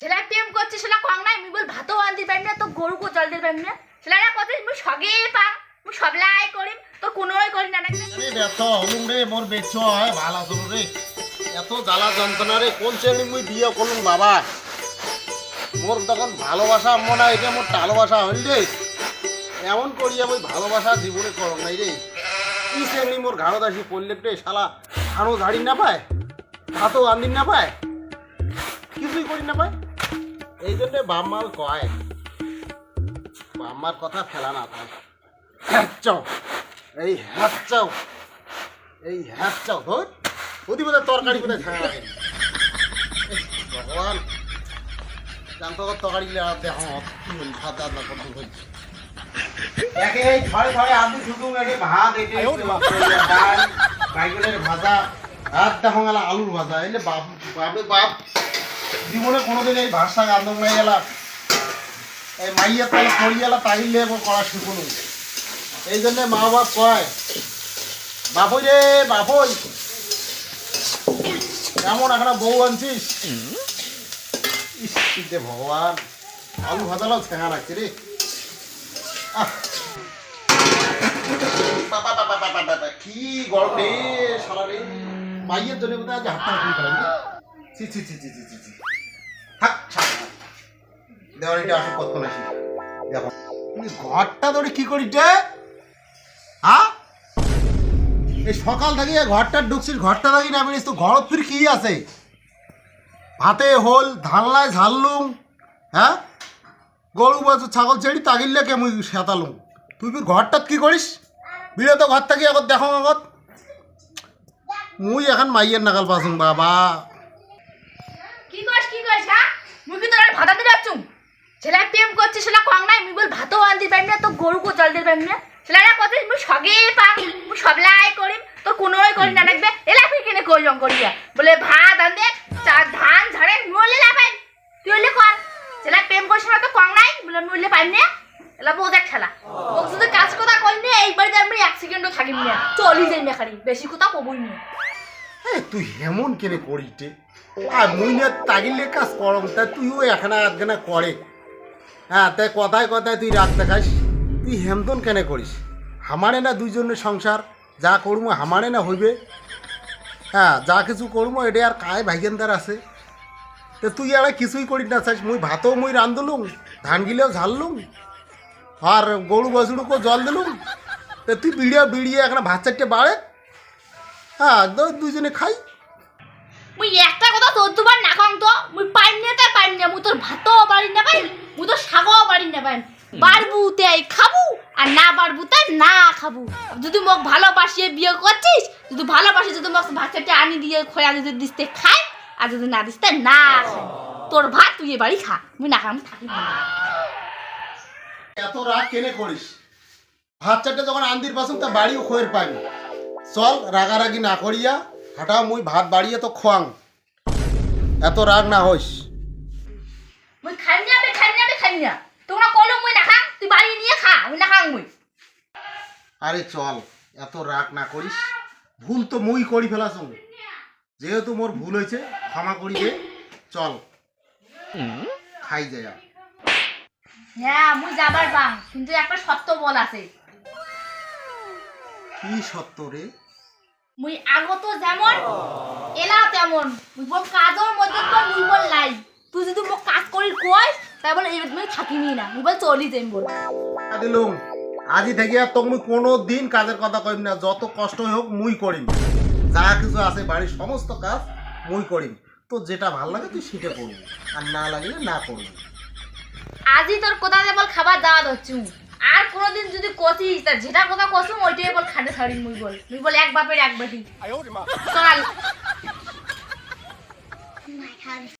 ছেলে প্রেম করছে সেটা কম নাই মুই বল ভাতও আনতে পারি না তো গরুকে জল দিতে পারি না। ছেলেরা কত মুই সগে পা, মুই সবলাই করিম তো কোনোই করি না। ব্যথা হলুম রে, মোর বেচ হয় ভালো আসল রে। এত জ্বালা যন্ত্রণা রে, কোন শ্রেণি মুই বিয়ে করলুম বাবা? মোর তখন ভালোবাসা মনে হয় এটা মোর ভালোবাসা হইল রে। এমন করিয়া মুই ভালোবাসা জীবনে করম নাই রে। কি শ্রেণি মোর ঘাড়ো দাসি পড়লে রে, শালা আরও ঝাড়ি না পায়, ভাতও আন্দিন না পায়, কিছুই করি না পায়। এই জন্যে বাম্মাল কয় বাম্মার কথা ফেলা না তাই। হ্যাচাও এই হ্যাচাও এই হ্যাচাও ধর ওদি বোধহয় তরকারি বোধহয় তো তরকারি দেখ রান্না করতে একে ছড়ে ছড়ে আলু শুধু একে ভাত, একে ডাল ভাজা, আর দেখো আলুর ভাজা। এলে বাপ বাপে বাপ। জীবনে কোনোদিন এই ভাষা গান্ধব নাই গেলাম এই মাইয়া তাহলে করি গেলা তাইলে করা শিখুন। এই জন্য মা বাপ কয় বাপই রে বাপই এমন একটা বউ আনছিস? ইস, কি যে ভগবান আলু ভাজালাও ছেঁড়া রাখছি রে? কি রে সারা রে মাইয়ের জন্য বোধহয় আজ হাতটা খুলে ছাড়। দেওয়ারিটা আসো দেখো। তুমি ঘরটা ধরে কি করিস রে? হ্যাঁ এই সকাল থেকে ঘরটা ঢুকছিস, ঘরটা থাকি না বেরিস তো ঘর ফির কি আছে? ভাতে হোল, ধানলায় ঝাললুম হ্যাঁ গরু বাছু ছাগল ছেড়ি তাগিললে কে মুই সেতালুম? তুই ফির ঘরটাত কি করিস? বিড়ে তো ঘর থাকি আগত? দেখো আগত। মুই এখন মাইয়ের নাগাল পাসুম বাবা কি করিস কি করিস হ্যাঁ মুই কি তোর ভাত আনতে যাচ্ছুম? ছেলে প্রেম করছে সেটা কম নাই, মুই বল ভাতও আনতে পারি না তো গরুকে জল দিতে পারি না। ছেলেরা কত সগে পা, মুই সবলাই করিম তো কোনোই করি না, দেখবে? এলা ফির কিনে রং করিয়া? বলে, ভাত আনতে ধান, ঝাড়ে নলে না তুই হলে কর। ছেলে প্রেম করছে সেটা তো কম নাই, বলে নলে পাই না। এলা বোঝা খেলা ও শুধু কাজ কথা কই না, এই আমি এক সেকেন্ডও থাকিম না। চলি যাই মেখারি বেশি কথা কবই না। তুই হেমন কেনে করিতে আর মুই না তাগিলে কাজ করম, তা তুইও এখানে আধখানা করে। হ্যাঁ তাই কথায় কথায় তুই রাগ দেখাস, তুই হেমতন কেনে করিস? হামারে না দুইজনের সংসার, যা করব হামারে না হইবে। হ্যাঁ যা কিছু করব এটা আর কায় ভাইগেন্দার আছে। তে তুই আর কিছুই করিস না, চাস, মুই ভাতও মুই রান্ধলুম ধান গিলেও ঝাললুম, আর গরু বছরুকেও জল দিলুম। তে তুই বিড়িয়ে বিড়িয়ে এখানে ভাত চারটে বাড়ে। হ্যাঁ দু- দুজনে খাই। একটা কথা তোর দুবার না কম তো। মুই পাইম না তা পাইম না মুই তোর ভাতও বাড়ি না পাই মুই তোর শাকও বাড়ি না পাই বাড়বু তাই খাবু আর না বাড়বু তাই না খাবু। যদি মোক ভালোবাসিয়ে বিয়ে করছিস যদি ভালোবাসি যদি মোক ভাত আনি দিয়ে খোয়া যদি দিতে খাই আর যদি না দিস তাই না খাই তোর ভাত তুই বাড়ি খা মুই না খাম থাকি না। এত রাগ কেনে করিস? ভাত চারটে যখন আন্দির পাসুম তা বাড়িও খোয়ের পাইনি চল রাগারাগি না করিয়া হাঁটা মুই ভাত বাড়িয়ে তো খোয়াং। এত রাগ না হইস। মুই খাই না আমি খাই না আমি খাই না তোমরা কলো মুই না খাম তুই বাড়ি নিয়ে খা মুই না খাম মুই। আরে চল এত রাগ না করিস। ভুল তো মুই করি ফেলাছুম যেহেতু মোর ভুল হয়েছে ক্ষমা করি দে। চল। খাই যায় হ্যাঁ মুই যাবার বাং। কিন্তু একটা সত্য বল আছে। কি সত্য রে? মুই আগত যেমন এলা তেমন। মুই কাজর মধ্যে তো মুই বল লাই। তুই যদি মোক কাজ করি কই তাই বলে এই তুমি থাকিনি না। মুই বল চলি যাইম বল। দিলুম আজি থেকে আর তোকে মুই কোনো দিন কাজের কথা কইম না। যত কষ্ট হোক মুই করিম যা কিছু আছে বাড়ির সমস্ত কাজ মুই করিম তো যেটা ভালো লাগে তুই সেটা করবি আর না লাগলে না করবি আজি তোর কোথা বল খাবার দাওয়া দচ্ছু আর কোনোদিন যদি কষিস তা যেটা কথা কষুম ওইটাই বল খাটে ছাড়ি মুই বল। মুই বল এক বাপের এক বাটি। চল।